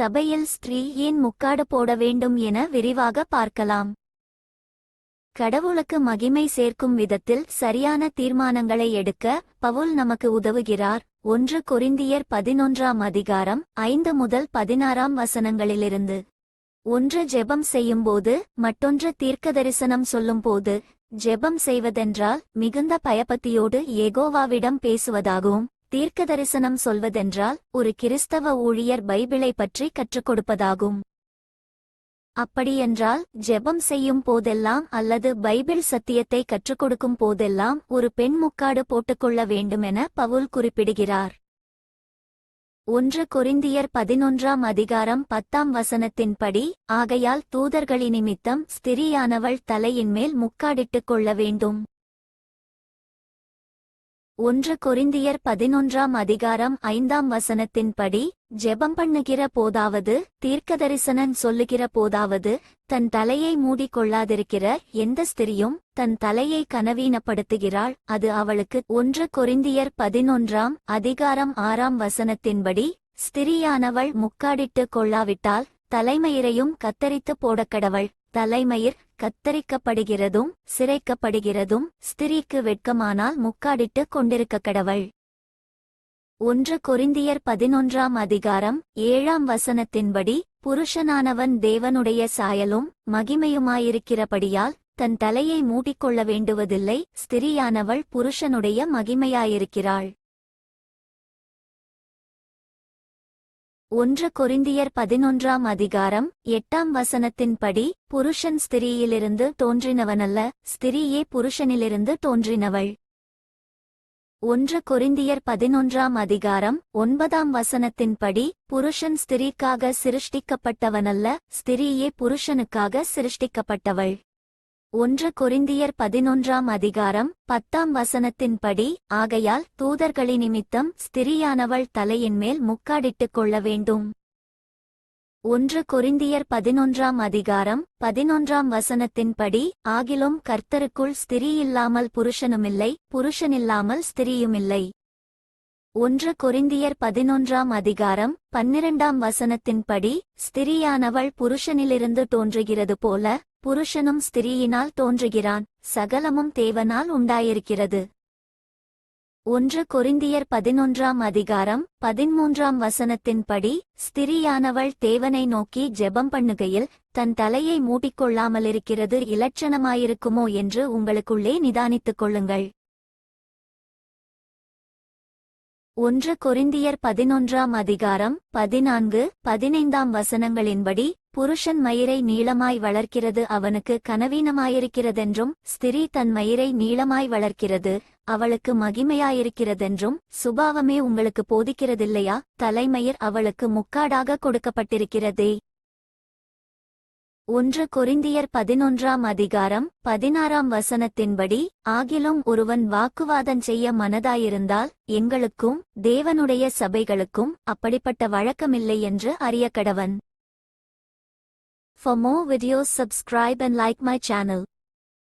சபையில் ஸ்திரீ ஏன் முக்காடு போட வேண்டும் என விரிவாக பார்க்கலாம். கடவுளுக்கு மகிமை சேர்க்கும் விதத்தில் சரியான தீர்மானங்களை எடுக்க பவுல் நமக்கு உதவுகிறார். ஒன்று கொரிந்தியர் பதினொன்றாம் அதிகாரம் ஐந்து முதல் பதினாறாம் வசனங்களிலிருந்து. ஒன்று ஜெபம் செய்யும்போது மற்றொன்று தீர்க்க தரிசனம் சொல்லும்போது ஜெபம் செய்வதென்றால் மிகுந்த பயபத்தியோடு ஏகோவாவிடம் பேசுவதாகவும் தீர்க்கதரிசனம் சொல்வதென்றால் ஒரு கிறிஸ்தவ ஊழியர் பைபிளை பற்றி கற்றுக் கொடுப்பதாகும். அப்படியென்றால் ஜெபம் செய்யும் போதெல்லாம் அல்லது பைபிள் சத்தியத்தை கற்றுக் கொடுக்கும் போதெல்லாம் ஒரு பெண் முக்காடு போட்டுக்கொள்ள வேண்டுமென பவுல் குறிப்பிடுகிறார். ஒன்று கொரிந்தியர் பதினொன்றாம் அதிகாரம் பத்தாம் வசனத்தின்படி ஆகையால் தூதர்களினிமித்தம் ஸ்திரியானவள் தலையின் மேல் முக்காடிட்டுக் கொள்ள வேண்டும். ஒன்று கொரிந்தியர் பதினொன்றாம் அதிகாரம் ஐந்தாம் வசனத்தின்படி ஜெபம் பண்ணுகிற போதாவது தீர்க்கதரிசனன் சொல்லுகிற போதாவது தன் தலையை மூடிக்கொள்ளாதிருக்கிற எந்த ஸ்திரியும் தன் தலையை கனவீனப்படுத்துகிறாள். அது அவளுக்கு ஒன்று கொரிந்தியர் பதினொன்றாம் அதிகாரம் ஆறாம் வசனத்தின்படி ஸ்திரியானவள் முக்காடிட்டு கொள்ளாவிட்டால் தலைமயிரையும் கத்தரித்து போடக்கடவள். தலைமயிர் கத்தரிக்கப்படுகிறதும் சிரைக்கப்படுகிறதும் ஸ்திரீக்கு வெட்கமானால் முக்காடிட்டு கொண்டிருக்க கடவள். ஒன்று கொரிந்தியர் பதினொன்றாம் அதிகாரம் ஏழாம் வசனத்தின்படி புருஷனானவன் தேவனுடைய சாயலும் மகிமையுமாயிருக்கிறபடியால் தன் தலையை மூடிக்கொள்ள வேண்டுவதில்லை ஸ்திரியானவள் புருஷனுடைய மகிமையாயிருக்கிறாள். ஒன்று கொரிந்தியர் பதினொன்றாம் அதிகாரம் எட்டாம் வசனத்தின்படி புருஷன் ஸ்திரீயிலிருந்து தோன்றினவனல்ல ஸ்திரீயே புருஷனிலிருந்து தோன்றினவள். ஒன்று கொரிந்தியர் பதினொன்றாம் அதிகாரம் ஒன்பதாம் வசனத்தின்படி புருஷன் ஸ்திரீக்காக சிருஷ்டிக்கப்பட்டவனல்ல ஸ்திரீயே புருஷனுக்காக சிருஷ்டிக்கப்பட்டவள். ஒன்று கொரிந்தியர் பதினொன்றாம் அதிகாரம் பத்தாம் வசனத்தின்படி ஆகையால் தூதர்களினிமித்தம் ஸ்திரியானவள் தலையின் மேல் முக்காடிட்டுக் கொள்ள வேண்டும். ஒன்று கொரிந்தியர் பதினொன்றாம் அதிகாரம் பதினொன்றாம் வசனத்தின்படி ஆகிலும் கர்த்தருக்குள் ஸ்திரீயில்லாமல் புருஷனுமில்லை புருஷனில்லாமல் ஸ்திரீயுமில்லை. ஒன்று கொரிந்தியர் பதினொன்றாம் அதிகாரம் பன்னிரண்டாம் வசனத்தின்படி ஸ்திரியானவள் புருஷனிலிருந்து தோன்றுகிறது போல புருஷனும் ஸ்திரீயினால் தோன்றுகிறான் சகலமும் தேவனால் உண்டாயிருக்கிறது. ஒன்று கொரிந்தியர் பதினொன்றாம் அதிகாரம் பதிமூன்றாம் வசனத்தின்படி ஸ்திரியானவள் தேவனை நோக்கி ஜெபம் பண்ணுகையில் தன் தலையை மூடிக்கொள்ளாமலிருக்கிறது இலட்சணமாயிருக்குமோ என்று உங்களுக்குள்ளே நிதானித்துக் கொள்ளுங்கள். ஒன்று கொரிந்தியர் பதினொன்றாம் அதிகாரம் பதினான்கு பதினைந்தாம் வசனங்களின்படி புருஷன் மயிரை நீளமாய் வளர்க்கிறது அவனுக்கு கனவீனமாயிருக்கிறதென்றும் ஸ்திரீ தன் மயிரை நீளமாய் வளர்க்கிறது அவளுக்கு மகிமையாயிருக்கிறதென்றும் சுபாவமே உங்களுக்கு போதிக்கிறதில்லையா? தலைமயிர் அவளுக்கு முக்காடாக கொடுக்கப்பட்டிருக்கிறதே. ஒன்று கொரிந்தியர் பதினொன்றாம் அதிகாரம் பதினாறாம் வசனத்தின்படி ஆகிலும் ஒருவன் வாக்குவாதம் செய்ய மனதாயிருந்தால் எங்களுக்கும் தேவனுடைய சபைகளுக்கும் அப்படிப்பட்ட வழக்கமில்லை என்று அறியக்கடவன். For more videos subscribe and like my channel.